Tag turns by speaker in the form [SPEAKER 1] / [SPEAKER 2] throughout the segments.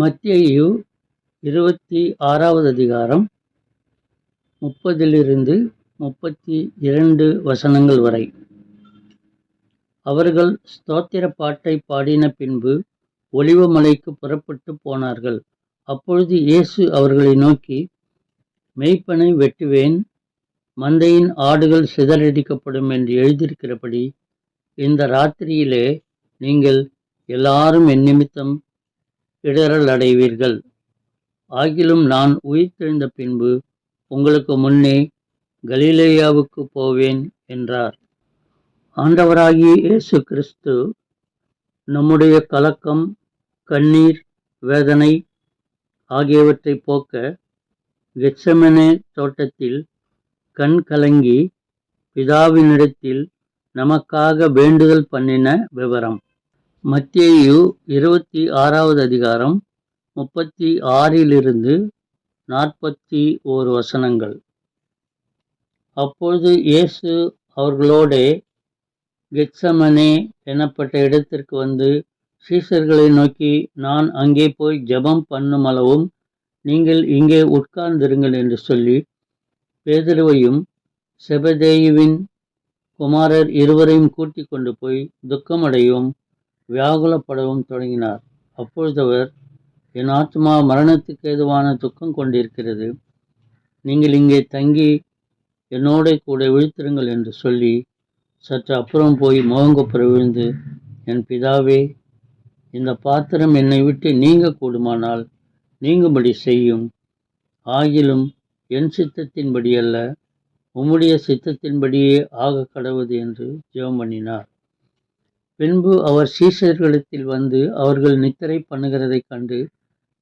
[SPEAKER 1] மத்தியு இருபத்தி ஆறாவது அதிகாரம் முப்பதிலிருந்து முப்பத்தி இரண்டு வசனங்கள் வரை. அவர்கள் ஸ்தோத்திர பாட்டை பாடின பின்பு ஒளிவமலைக்கு புறப்பட்டு போனார்கள். அப்பொழுது இயேசு அவர்களை நோக்கி மெய்ப்பனை வெட்டுவேன் மந்தையின் ஆடுகள் சிதறடிக்கப்படும் என்று எழுதியிருக்கிறபடி இந்த ராத்திரியிலே நீங்கள் எல்லாரும் என் நிமித்தம் இடரல் அடைவீர்கள். ஆகிலும் நான் உயிர்த்தெழுந்த பின்பு உங்களுக்கு முன்னே கலீலேயாவுக்கு போவேன் என்றார். ஆண்டவராகிய இயேசு கிறிஸ்து நம்முடைய கலக்கம் கண்ணீர் வேதனை ஆகியவற்றை போக்க கெச்சமனே தோட்டத்தில் கண் கலங்கி பிதாவினிடத்தில் நமக்காக வேண்டுதல் பண்ணின விவரம். மத்தேயு இருபத்தி ஆறாவது அதிகாரம் முப்பத்தி ஆறிலிருந்து நாற்பத்தி ஓரு வசனங்கள். அப்பொழுது இயேசு அவர்களோடே கெட்சமனே எனப்பட்ட இடத்திற்கு வந்து சீசர்களை நோக்கி நான் அங்கே போய் ஜெபம் பண்ணும் அளவும் நீங்கள் இங்கே உட்கார்ந்திருங்கள் என்று சொல்லி பேதருவையும் செபதேயுவின் குமாரர் இருவரையும் கூட்டிக் கொண்டு போய் துக்கமடையும் வியாகுலப்படவும் தொடங்கினார். அப்பொழுது அவர் என் ஆத்மா மரணத்துக்கு ஏதுவான துக்கம் கொண்டிருக்கிறது. நீங்கள் இங்கே தங்கி என்னோட கூட விழித்திருங்கள் என்று சொல்லி சற்று அப்புறம் போய் முகங்குப்புற விழுந்து என் பிதாவே இந்த பாத்திரம் என்னை விட்டு நீங்க கூடுமானால் நீங்கும்படி செய்யும். ஆகிலும் என் சித்தத்தின்படி அல்ல உம்முடைய சித்தத்தின்படியே ஆக கடவுது என்று ஜெபம் பண்ணினார். பின்பு அவர் சீசர்களிடத்தில் வந்து அவர்கள் நித்திரை பண்ணுகிறதைக் கண்டு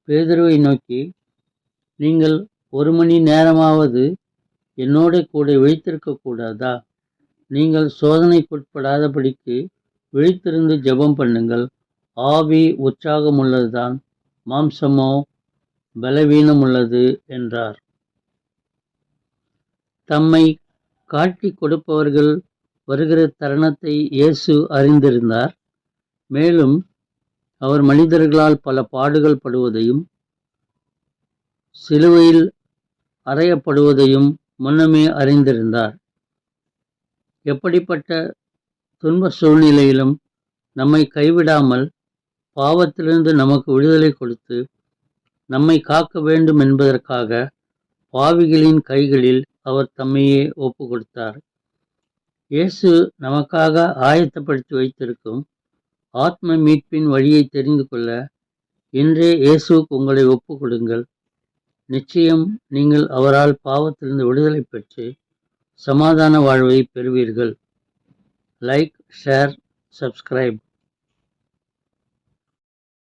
[SPEAKER 1] பேதுருவை நோக்கி நீங்கள் ஒரு மணி நேரமாவது என்னோட கூட விழித்திருக்க கூடாதா? நீங்கள் சோதனைக்குட்படாதபடிக்கு விழித்திருந்து ஜெபம் பண்ணுங்கள். ஆவி உற்சாகமுள்ளதுதான் மாம்சமோ பலவீனமுள்ளது என்றார். தம்மை காட்டி கொடுப்பவர்கள் வருகிற தருணத்தை இயேசு அறிந்திருந்தார். மேலும் அவர் மனிதர்களால் பல பாடுகள் படுவதையும் சிலுவையில் அறையப்படுவதையும் முன்னமே அறிந்திருந்தார். எப்படிப்பட்ட துன்ப சூழ்நிலையிலும் நம்மை கைவிடாமல் பாவத்திலிருந்து நமக்கு விடுதலை கொடுத்து நம்மை காக்க வேண்டும் என்பதற்காக பாவிகளின் கைகளில் அவர் தம்மையே ஒப்பு கொடுத்தார் இயேசு நமக்காக ஆயத்தப்படுத்தி வைத்திருக்கும் ஆத்ம மீட்பின் வழியை தெரிந்து கொள்ள இன்றே இயேசுக்கு உங்களை ஒப்பு கொடுங்கள் நிச்சயம் நீங்கள் அவரால் பாவத்திலிருந்து விடுதலை பெற்று சமாதான வாழ்வை பெறுவீர்கள். Like share subscribe